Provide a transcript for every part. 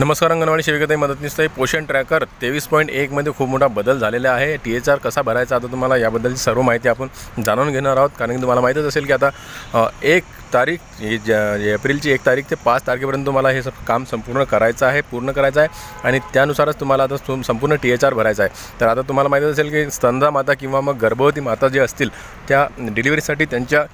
नमस्कार अंगणवाडी सेविकाताई मदतनीस पोषण ट्रॅकर तेवीस पॉईंट एकमध्ये खूप मोठा बदल झालेला आहे. टी एच आर कसा भरायचा आता तुम्हाला याबद्दलची सर्व माहिती आपण जाणून घेणार आहोत. कारण की तुम्हाला माहीतच असेल की आता एक तारीख एप्रिलची एक तारीख ते पाच तारखेपर्यंत तुम्हाला हे सब काम संपूर्ण करायचं आहे पूर्ण करायचं आहे. आणि त्यानुसारच तुम्हाला आता तुम संपूर्ण टी एच आर भरायचा आहे. तर आता तुम्हाला माहीतच असेल की स्तंदा माता किंवा मग गर्भवती माता जे असतील त्या डिलिव्हरीसाठी त्यांच्या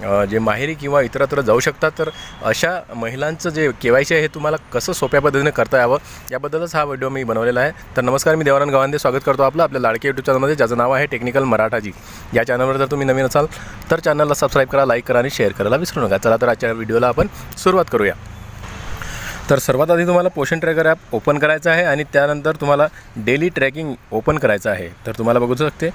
जे माहेरी किंवा इतरत्र जाऊ शकतात तर अशा महिलांचं जे के वाय सी आहे हे तुम्हाला कसं सोप्या पद्धतीने करता यावं? याबद्दलच हा व्हिडिओ मी बनवलेला आहे. तर नमस्कार मी देवानंद गावांदे. स्वागत करतो आपलं आपल्या लाडके यूट्यूब चॅनलमध्ये ज्याचं नाव आहे टेक्निकल मराठाजी. या चॅनलवर जर तुम्ही नवीन असाल तर चॅनलला सबस्क्राईब करा लाईक करा आणि शेअर करायला विसरू नका. चला तर आजच्या व्हिडिओला आपण सुरुवात करूया. तर सर्वात आधी तुम्हाला पोषण ट्रॅकर ॲप ओपन करायचं आहे आणि त्यानंतर तुम्हाला डेली ट्रॅकिंग ओपन करायचं आहे. तर तुम्हाला बघू शकते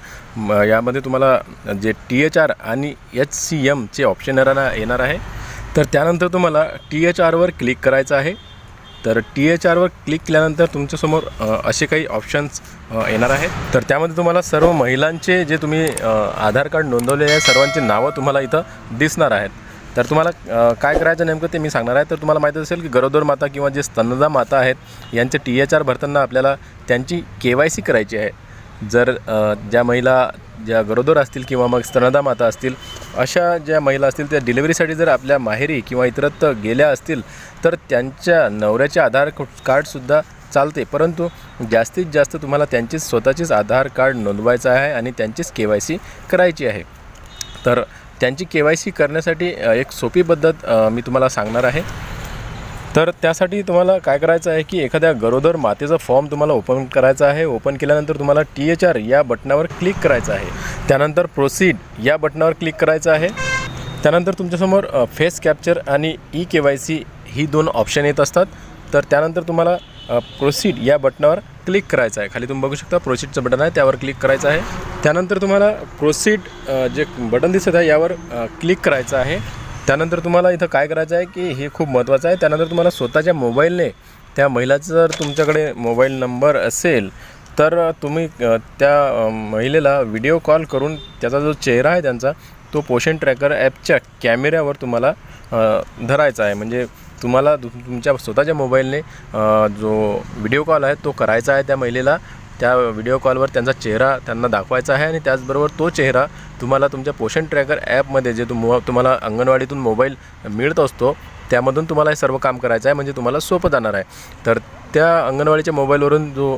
यामध्ये तुम्हाला जे टी एच आर आणि एच सी एमचे ऑप्शन येणार येणार आहे. तर त्यानंतर तुम्हाला टी एच आरवर क्लिक करायचं आहे. तर टी एच आरवर क्लिक केल्यानंतर तुमच्यासमोर असे काही ऑप्शन्स येणार आहेत. तर त्यामध्ये तुम्हाला सर्व महिलांचे जे तुम्ही आधार कार्ड नोंदवलेले आहे सर्वांची नावं तुम्हाला इथं दिसणार आहेत. तर तुम्हाला काय करायचं नेमकं ते मी सांगणार आहे. तर तुम्हाला माहीत असेल की गरोदर माता किंवा जे स्तनदा माता आहेत यांचे टी एच आर भरताना आपल्याला त्यांची के वाय सी करायची आहे. जर ज्या महिला ज्या गरोदर असतील किंवा मग स्तनदा माता असतील अशा ज्या महिला असतील त्या डिलिव्हरीसाठी जर आपल्या माहेरी किंवा इतरत्र गेल्या असतील तर त्यांच्या नवऱ्याचे आधार कार्डसुद्धा चालते. परंतु जास्तीत जास्त तुम्हाला त्यांचीच स्वतःचीच आधार कार्ड नोंदवायचं आहे आणि त्यांचीच के वाय सी करायची आहे. तर त्यांची के वाय सी करण्यासाठी एक सोपी पद्धत मी तुम्हाला सांगणार आहे. तर त्यासाठी तुम्हाला काय करायचं आहे की एखाद्या गरोदर मातेचा फॉर्म तुम्हाला ओपन करायचा आहे. ओपन केल्यानंतर तुम्हाला टी एच आर या बटनावर क्लिक करायचं आहे. त्यानंतर प्रोसीड या बटनावर क्लिक करायचं आहे. त्यानंतर तुमच्यासमोर फेस कॅप्चर आणि ई के वाय सी ही दोन ऑप्शन येत असतात. तर त्यानंतर तुम्हाला प्रोसीड या बटनावर क्लिक करायचं आहे. खाली तुम्ही बघू शकता प्रोसीडचं बटन आहे त्यावर क्लिक करायचं आहे. त्यानंतर तुम्हाला प्रोसीड जे बटन दिसत आहे यावर क्लिक करायचं आहे. त्यानंतर तुम्हाला इथं काय करायचं आहे की हे खूप महत्त्वाचं आहे. त्यानंतर तुम्हाला स्वतःच्या मोबाईलने त्या महिलाचं जर तुमच्याकडे मोबाईल नंबर असेल तर तुम्ही त्या महिलेला व्हिडिओ कॉल करून त्याचा जो चेहरा आहे त्यांचा तो पोषण ट्रॅकर ॲपच्या कॅमेऱ्यावर तुम्हाला धरायचा आहे. म्हणजे तुम्हाला तु- तुमच्या स्वतःच्या मोबाईलने जो व्हिडिओ कॉल आहे तो करायचा आहे त्या महिलेला त्या व्हिडिओ कॉलवर त्यांचा चेहरा त्यांना दाखवायचा आहे आणि त्याचबरोबर तो चेहरा तुम्हाला तुमच्या पोषण ट्रॅकर ॲपमध्ये जे तुम तुम्हाला अंगणवाडीतून मोबाईल मिळत असतो त्यामधून तुम्हाला हे सर्व काम करायचं आहे म्हणजे तुम्हाला सोपं जाणार आहे. तर त्या अंगणवाडीच्या मोबाईलवरून जो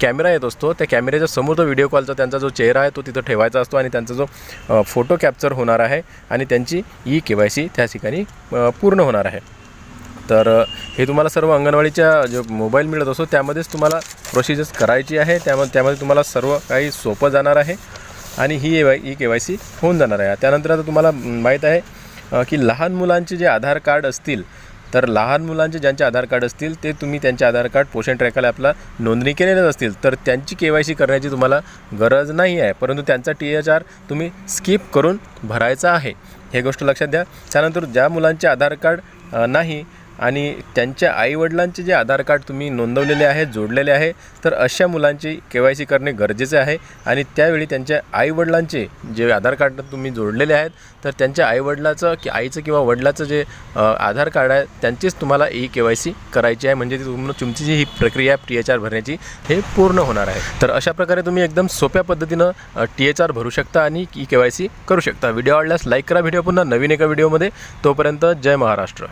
कॅमेरा येत असतो त्या कॅमेऱ्याच्या समोर तो व्हिडिओ कॉलचा त्यांचा जो चेहरा आहे तो तिथं ठेवायचा असतो आणि त्यांचा जो फोटो कॅप्चर होणार आहे आणि त्यांची ई के वाय सी त्या ठिकाणी पूर्ण होणार आहे. तर हे तुम्हाला सर्व अंगणवाडीच्या जो मोबाईल मिळत असो त्यामध्येच तुम्हाला प्रोसिजर्स करायची आहे. त्यामध्ये त्यामध्ये तुम्हाला सर्व काही सोपं जाणार आहे आणि ही A Y E K Y C होऊन जाणार आहे. त्यानंतर आता तुम्हाला माहीत आहे की लहान मुलांचे जे आधार कार्ड असतील तर लहान मुलांचे ज्यांचे आधार कार्ड असतील ते तुम्ही त्यांचे आधार कार्ड पोषण ट्रॅकला आपला नोंदणी केलेलेच असतील. तर त्यांची के वाय सी करण्याची तुम्हाला गरज नाही आहे. परंतु त्यांचा टी एच आर तुम्ही स्किप करून भरायचा आहे. हे गोष्ट लक्षात द्या त्यानंतर ज्या मुलांचे आधार कार्ड नाही आणि त्यांच्या आईवडिलांचे जे आधार कार्ड तुम्ही नोंदवलेले आहे जोडलेले आहे तर अशा मुलांची के वाय सी करणे गरजेचे आहे. आणि त्यावेळी त्यांच्या आईवडिलांचे जे आधार कार्ड तुम्ही जोडलेले आहेत तर त्यांच्या आईवडिलाचं की आईचं किंवा वडिलाचं जे आधार कार्ड आहे त्यांचीच तुम्हाला ई के वाय सी करायची आहे. म्हणजे ती तुम तुमची जी ही प्रक्रिया टी एच आर भरण्याची हे पूर्ण होणार आहे. तर अशा प्रकारे तुम्ही एकदम सोप्या पद्धतीनं टी एच आर भरू शकता आणि ई के वाय सी करू शकता. व्हिडिओ आवडल्यास लाईक करा. व्हिडिओ पुन्हा नवीन एका व्हिडिओमध्ये. तोपर्यंत जय महाराष्ट्र.